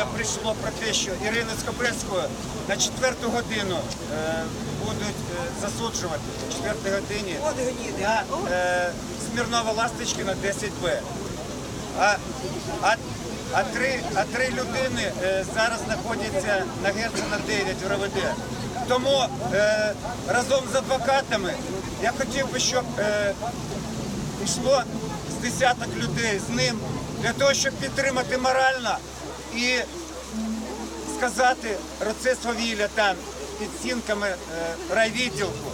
рішення прийшло про те, що Ірину Скобельську на четверту годину е, будуть е, засуджувати о четвертій годині на е, Смірнова Ласточкіна 10Б. А, а, а, три, а три людини е, зараз знаходяться на Герцена 9 в РВД. Тому е, разом з адвокатами я хотів би, щоб е, йшло з десяток людей з ним для того, щоб підтримати морально і сказати оце свавілля там під стінками е, райвідділку.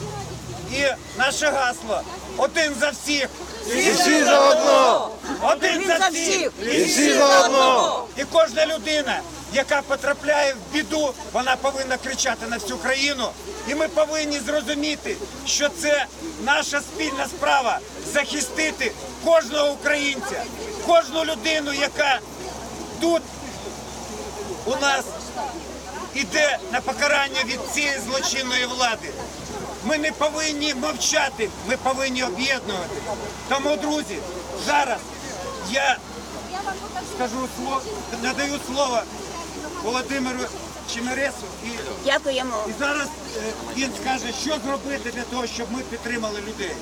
І наше гасло один за всіх, І всі заодно! один за за всіх. І всі заодно! І кожна людина, яка потрапляє в біду, вона повинна кричати на всю країну. І ми повинні зрозуміти, що це наша спільна справа захистити кожного українця, кожну людину, яка тут у нас іде на покарання від цієї злочинної влади. Ми не повинні мовчати, ми повинні об'єднувати. Тому, друзі, зараз я скажу слово, надаю слово Володимиру Чемересу і, Дякуємо. і зараз е, він скаже, що зробити для того, щоб ми підтримали людей.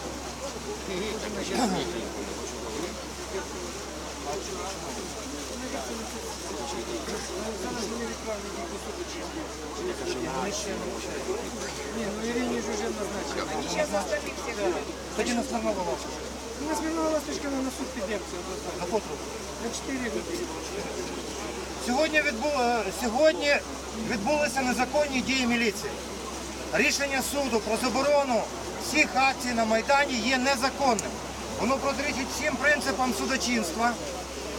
Тоді на Смирнова ласточка. На Смирнова ласточка на суд підеться. На котру? На 4 години. Сьогодні, Сьогодні відбулися незаконні дії міліції. Рішення суду про заборону всіх акцій на Майдані є незаконним. Воно протирічить всім принципам судочинства,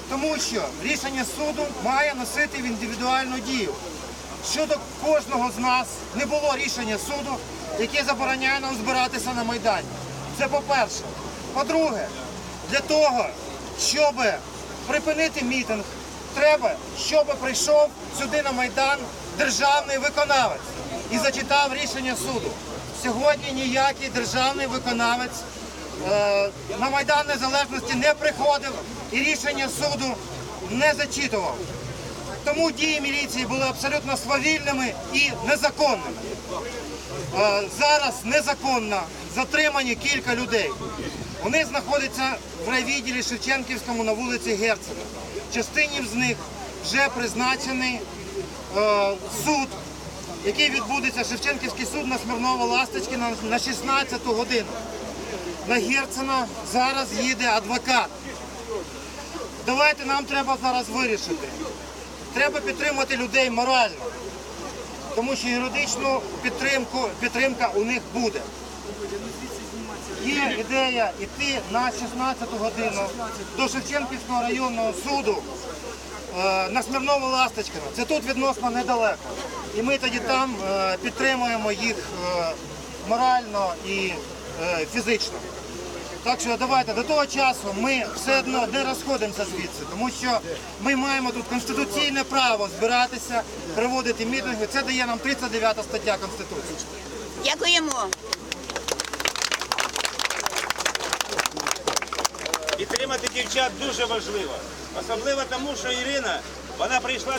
тому що рішення суду має носити в індивідуальну дію. Щодо кожного з нас не було рішення суду, яке забороняє нам збиратися на Майдані. Це по-перше. По-друге, для того, щоб припинити мітинг, треба, щоб прийшов сюди на Майдан державний виконавець і зачитав рішення суду. Сьогодні ніякий державний виконавець е, на Майдан Незалежності не приходив і рішення суду не зачитував. Тому дії міліції були абсолютно свавільними і незаконними. Е, Зараз незаконно затримані кілька людей. Вони знаходяться в райвідділі Шевченківському на вулиці Герцена. Частині з них вже призначений е, суд, який відбудеться Шевченківський суд на Смирнова Ласточки на, на 16 годину. На Герцена зараз їде адвокат. Давайте нам треба зараз вирішити. Треба підтримати людей морально, тому що юридичну підтримку, підтримка у них буде. Є ідея йти на 16 годину до Шевченківського районного суду е, на Смирнову Ласточкина. Це тут відносно недалеко. І ми тоді там е, підтримуємо їх е, морально і фізично. Так що давайте до того часу ми все одно не розходимося звідси, тому що ми маємо тут конституційне право збиратися, проводити мітинги. Це дає нам 39 стаття Конституції. Дякуємо. Підтримати дівчат дуже важливо. Особливо тому, що Ірина вона прийшла